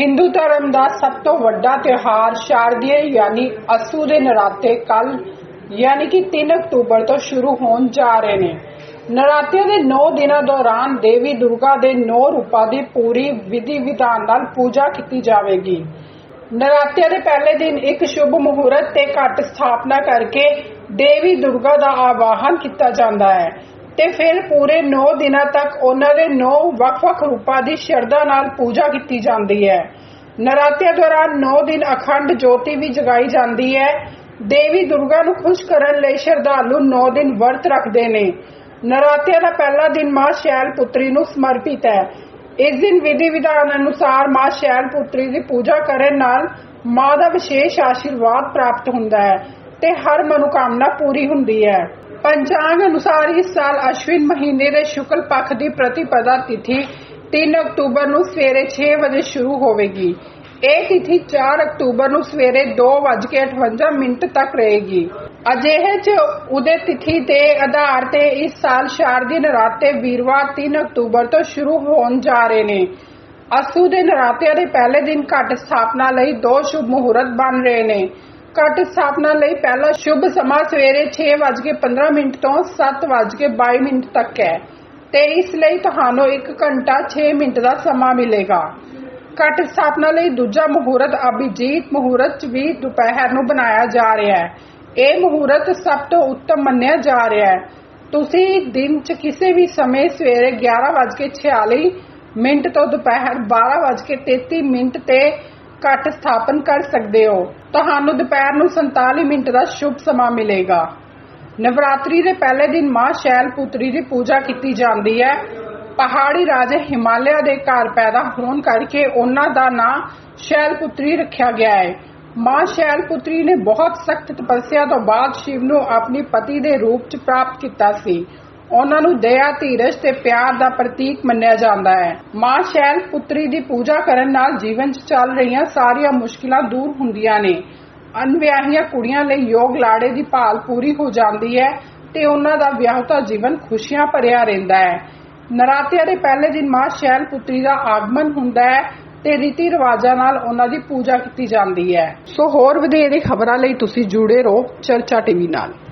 ਹਿੰਦੂ ਧਰਮ ਦਾ ਸਭ ਤੋਂ ਵੱਡਾ ਤਿਉਹਾਰ ਸ਼ਾਰਦੀय ਯਾਨੀ ਅਸੂ ਦੇ ਨਰਾਤੇ ਕੱਲ ਯਾਨੀ ਕਿ 3 ਅਕਤੂਬਰ ਤੋਂ ਸ਼ੁਰੂ ਹੋਣ ਜਾ ਰਹੇ ਨੇ। ਨਰਾਤਿਆਂ ਦੇ 9 ਦਿਨਾਂ ਦੌਰਾਨ ਦੇਵੀ ਦੁਰਗਾ ਦੇ 9 ਰੂਪਾਂ ਦੀ ਪੂਰੀ ਵਿਧੀ ਵਿਧਾਨ ਨਾਲ ਪੂਜਾ ਕੀਤੀ ਜਾਵੇਗੀ। ਨਰਾਤਿਆਂ ਦੇ ਪਹਿਲੇ ਦਿਨ ਇੱਕ ਸ਼ੁਭ ਮੁਹੂਰਤ ਤੇ ਘਟ ਸਥਾਪਨਾ ਕਰਕੇ ਦੇਵੀ ਦੁਰਗਾ ਦਾ ਆਵਾਹਨ ਕੀਤਾ ਜਾਂਦਾ ਹੈ। ਤੇ ਫਿਰ ਪੂਰੇ 9 ਦਿਨਾਂ ਤੱਕ ਉਹਨਾਂ ਦੇ 9 ਵੱਖ-ਵੱਖ ਰੂਪਾਂ ਦੀ ਸ਼ਰਧਾ ਨਾਲ ਪੂਜਾ ਕੀਤੀ ਜਾਂਦੀ ਹੈ। ਨਰਾਤਿਆਂ ਦੌਰਾਨ 9 ਦਿਨ ਅਖੰਡ ਜੋਤੀ ਵੀ ਜਗਾਈ ਜਾਂਦੀ ਹੈ। ਦੇਵੀ ਦੁਰਗਾ ਨੂੰ ਖੁਸ਼ ਕਰਨ ਲਈ ਸ਼ਰਧਾਲੂ 9 ਦਿਨ ਵਰਤ ਰੱਖਦੇ ਨੇ। ਨਰਾਤਿਆਂ ਦਾ ਪਹਿਲਾ ਦਿਨ ਮਾਂ ਸ਼ੈਲ ਪੁੱਤਰੀ ਨੂੰ ਸਮਰਪਿਤ ਹੈ। ਇਸ ਦਿਨ ਵਿਧੀ ਵਿਧਾਨ ਅਨੁਸਾਰ ਮਾਂ ਸ਼ੈਲ ਪੁੱਤਰੀ ਦੀ ਪੂਜਾ ਕਰਨ ਨਾਲ ਮਾਂ ਦਾ ਵਿਸ਼ੇਸ਼ ਆਸ਼ੀਰਵਾਦ ਪ੍ਰਾਪਤ ਹੁੰਦਾ ਹੈ ਤੇ ਹਰ ਮਨੋਕਾਮਨਾ ਪੂਰੀ ਹੁੰਦੀ ਹੈ। ਪੰਚਾਂਗ ਅਨੁਸਾਰ ਇਸ ਸਾਲ ਅਸ਼ਵਿਨ ਮਹੀਨੇ ਦੇ ਸ਼ੁਕਲ ਪੱਖ ਦੀ ਪ੍ਰਤੀਪਦਾ ਤਿਥੀ 3 ਅਕਤੂਬਰ ਨੂੰ ਸਵੇਰੇ 6 ਵਜੇ ਸ਼ੁਰੂ ਹੋਵੇਗੀ ਇਹ ਤਿਥੀ 4 ਅਕਤੂਬਰ ਨੂੰ ਸਵੇਰੇ 2:58 ਮਿੰਟ ਤੱਕ ਰਹੇਗੀ ਅਜਿਹੇ ਚ ਉਦੇ ਤਿਥੀ ਦੇ ਆਧਾਰ ਤੇ ਇਸ ਸਾਲ ਸ਼ਾਰਦੀ ਨਰਾਤੇ ਵੀਰਵਾਰ 3 ਅਕਤੂਬਰ ਤੋਂ ਸ਼ੁਰੂ ਹੋਣ ਜਾ ਰਹੇ ਨੇ ਅਸੂ ਦੇ ਨਰਾਤਿਆਂ ਦੇ ਪਹਿਲੇ ਦਿਨ ਘਟ ਸਥਾਪਨਾ ਲਈ ਦੋ ਸ਼ੁਭ ਮੁਹੂਰਤ ਬਣ ਰਹੇ ਨੇ ਘਟ ਸਥਾਪਨਾ ਲਈ ਪਹਿਲਾ ਸ਼ੁਭ ਸਮਾਂ ਸਵੇਰੇ 6:15 ਮਿੰਟ ਤੋਂ 7:22 ਮਿੰਟ ਤੱਕ ਹੈ ਤੇ ਇਸ ਲਈ ਤੁਹਾਨੂੰ 1 ਘੰਟਾ 6 ਮਿੰਟ ਦਾ ਸਮਾਂ ਮਿਲੇਗਾ। ਘਟ ਸਥਾਪਨਾ ਲਈ ਦੂਜਾ ਮਹੂਰਤ ਅਭਿਜੀਤ ਮੁਹੂਰਤ ਵੀ ਦੁਪਹਿਰ ਨੂੰ ਬਣਾਇਆ ਜਾ ਰਿਹਾ ਹੈ। ਇਹ ਮੁਹੂਰਤ ਸਭ ਤੋਂ ਉੱਤਮ ਮੰਨਿਆ ਜਾ ਰਿਹਾ ਹੈ। ਤੁਸੀਂ ਦਿਨ 'ਚ ਕਿਸੇ ਵੀ ਸਮੇਂ ਸਵੇਰੇ 11:46 ਮਿੰਟ ਤੋਂ ਦੁਪਹਿਰ 12:33 ਮਿੰਟ ਤੇ ਘਟ ਸਥਾਪਨ ਕਰ ਸਕਦੇ ਹੋ। ਤੁਹਾਨੂੰ ਦੁਪਹਿਰ ਨੂੰ 47 ਮਿੰਟ ਦਾ ਸ਼ੁਭ ਸਮਾਂ ਮਿਲੇਗਾ। ਨਵਰਾਤਰੀ ਦੇ ਪਹਿਲੇ ਦਿਨ ਮਾਂ ਸ਼ੈਲ ਪੁੱਤਰੀ ਦੀ ਪੂਜਾ ਕੀਤੀ ਜਾਂਦੀ ਹੈ। ਪਹਾੜੀ ਰਾਜੇ ਹਿਮਾਲਿਆ ਦੇ ਘਰ ਪੈਦਾ ਹੋਣ ਕਰਕੇ ਉਹਨਾਂ ਦਾ ਨਾਂ ਸ਼ੈਲ ਪੁੱਤਰੀ ਰੱਖਿਆ ਗਿਆ ਹੈ। ਮਾਂ ਸ਼ੈਲ ਪੁੱਤਰੀ ਨੇ ਬਹੁਤ ਸਖਤ ਤਪੱਸਿਆ ਤੋਂ ਬਾਅਦ ਸ਼ਿਵ ਨੂੰ ਆਪਣੀ ਪਤੀ ਦੇ ਰੂਪ 'ਚ ਪ੍ਰਾਪਤ ਕੀਤਾ ਸੀ। ਉਹਨਾਂ ਨੂੰ ਦਇਆ, ਧੀਰਜ ਤੇ ਪਿਆਰ ਦਾ ਪ੍ਰਤੀਕ ਮੰਨਿਆ ਜਾਂਦਾ ਹੈ। ਮਾਂ ਸ਼ੈਲ ਪੁੱਤਰੀ ਦੀ ਪੂਜਾ ਕਰਨ ਨਾਲ ਜੀਵਨ 'ਚ ਚੱਲ ਰਹੀਆਂ ਸਾਰੀਆਂ ਮੁਸ਼ਕਿਲਾਂ ਦੂਰ ਹੁੰਦੀਆਂ ਨੇ। ਅਨਵਿਆਹੀਆਂ ਕੁੜੀਆਂ ਲਈ ਯੋਗ ਲਾੜੇ ਦੀ ਭਾਲ ਪੂਰੀ ਹੋ ਜਾਂਦੀ ਹੈ ਤੇ ਉਹਨਾਂ ਦਾ ਵਿਆਹਤਾ ਜੀਵਨ ਖੁਸ਼ੀਆਂ ਭਰਿਆ ਰਹਿੰਦਾ ਹੈ। ਨਰਾਤਿਆਂ ਦੇ ਪਹਿਲੇ ਦਿਨ ਮਾਂ ਸ਼ੈਲ ਪੁੱਤਰੀ ਦਾ ਆਗਮਨ ਹੁੰਦਾ ਹੈ ਤੇ ਰੀਤੀ ਰਿਵਾਜਾਂ ਨਾਲ ਉਹਨਾਂ ਦੀ ਪੂਜਾ ਕੀਤੀ ਜਾਂਦੀ ਹੈ। ਸੋ ਹੋਰ ਵਧੇਰੇ ਖਬਰਾਂ ਲਈ ਤੁਸੀਂ ਜੁੜੇ ਰਹੋ ਚਰਚਾ ਟੀਵੀ ਨਾਲ।